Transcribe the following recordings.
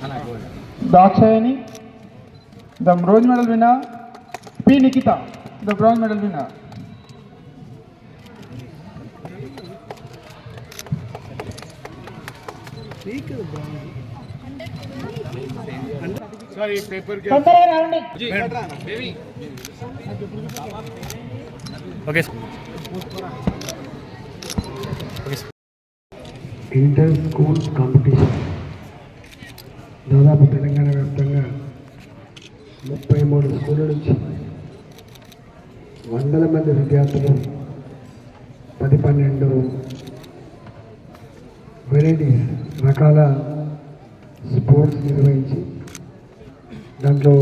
Dakshayani, the bronze medal winner, P. Nikita, the bronze medal winner. Okay inter school competition దాదాపు తెలంగాణ వ్యాప్తంగా ముప్పై మూడు స్కూళ్ళ నుంచి వందల మంది విద్యార్థులు పది పన్నెండు వెరైటీస్ రకాల స్పోర్ట్స్ నిర్వహించి దాంట్లో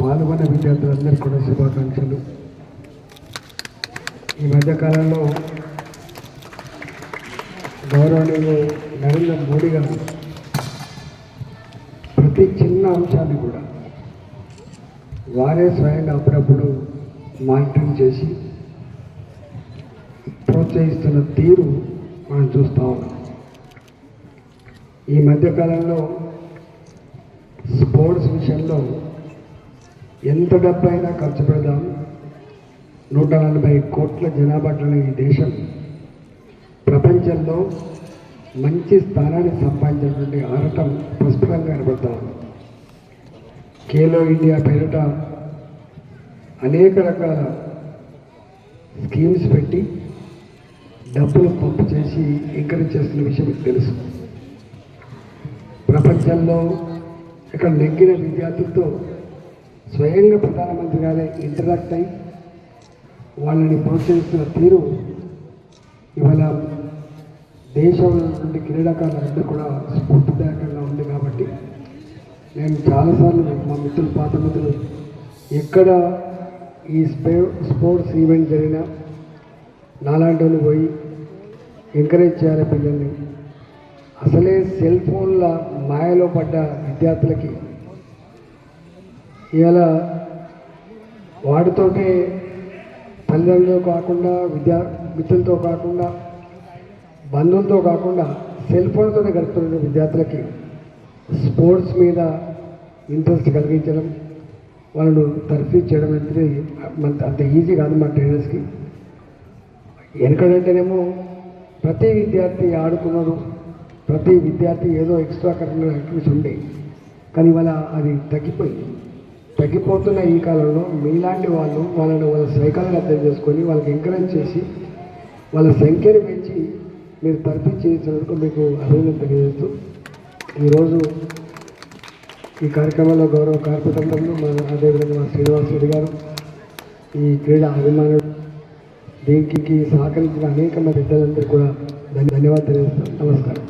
పాల్గొన్న విద్యార్థులందరికీ కూడా శుభాకాంక్షలు. ఈ మధ్యకాలంలో గౌరవనీయులు నరేంద్ర మోడీ గారు ప్రతి చిన్న అంశాన్ని కూడా వారే స్వయంగా అప్పుడప్పుడు మానిటరింగ్ చేసి ప్రోత్సహిస్తున్న తీరు మనం చూస్తూ ఉన్నాం. ఈ మధ్యకాలంలో స్పోర్ట్స్ విషయంలో ఎంత డబ్బు అయినా ఖర్చు పెడదాం. నూట నలభై కోట్ల జనాభా ఈ దేశం ప్రపంచంలో మంచి స్థానాన్ని సంపాదించినటువంటి ఆడటం స్పష్టంగా కనబడతా ఉంది. ఖేలో ఇండియా పేరిట అనేక రకాల స్కీమ్స్ పెట్టి డబ్బులు పంపు చేసి ఎంకరేజ్ చేస్తున్న విషయం మీకు తెలుసు. ప్రపంచంలో ఇక్కడ నెగ్గిన విద్యార్థులతో స్వయంగా ప్రధానమంత్రి గారే ఇంటరాక్ట్ అయి వాళ్ళని ప్రోత్సహిస్తున్న తీరు ఇవాళ దేశంలో నుండి క్రీడాకారులందరూ కూడా స్ఫూర్తిదాయకంగా ఉంది కాబట్టి నేను చాలాసార్లు మా మిత్రులు పాత మిత్రులు ఎక్కడ ఈ స్పే స్పోర్ట్స్ ఈవెంట్ జరిగినా నాలాంటి వాళ్ళు పోయి ఎంకరేజ్ చేయాలి పిల్లల్ని. అసలే సెల్ ఫోన్ల మాయలో పడ్డ విద్యార్థులకి ఇలా వాటితోటే తల్లిదండ్రులతో కాకుండా విద్యా మిత్రులతో కాకుండా బంధువులతో కాకుండా సెల్ ఫోన్తో గడుపుతున్న విద్యార్థులకి స్పోర్ట్స్ మీద ఇంట్రెస్ట్ కలిగించడం వాళ్ళను తర్ఫీ చేయడం అనేది మన- అంత ఈజీ కాదు మా ట్రైనర్స్కి వెనకడంటేనేమో ప్రతి విద్యార్థి ఆడుకున్నాడు ప్రతి విద్యార్థి ఏదో ఎక్స్ట్రా కరికులర్ యాక్టివిటీస్ ఉండే కానీ ఇవాళ అది తగ్గిపోయింది. తగ్గిపోతున్న ఈ కాలంలో మీలాంటి వాళ్ళు వాళ్ళని వాళ్ళ సైకాలజీ అర్థం చేసుకొని వాళ్ళకి ఎంకరేజ్ చేసి వాళ్ళ సంఖ్యను పెంచి మీరు తరఫీ చేసినందుకు మీకు అభినందన తెలియజేస్తూ ఈరోజు ఈ కార్యక్రమంలో గౌరవ కార్పొరేటర్లు మా అదేవిధంగా మా శ్రీనివాస్ రెడ్డి గారు ఈ క్రీడా అభిమానులు దీనికి సహకరించిన అనేక మంది పెద్దలందరూ కూడా ధన్యవాదాలు తెలియజేస్తాను నమస్కారం.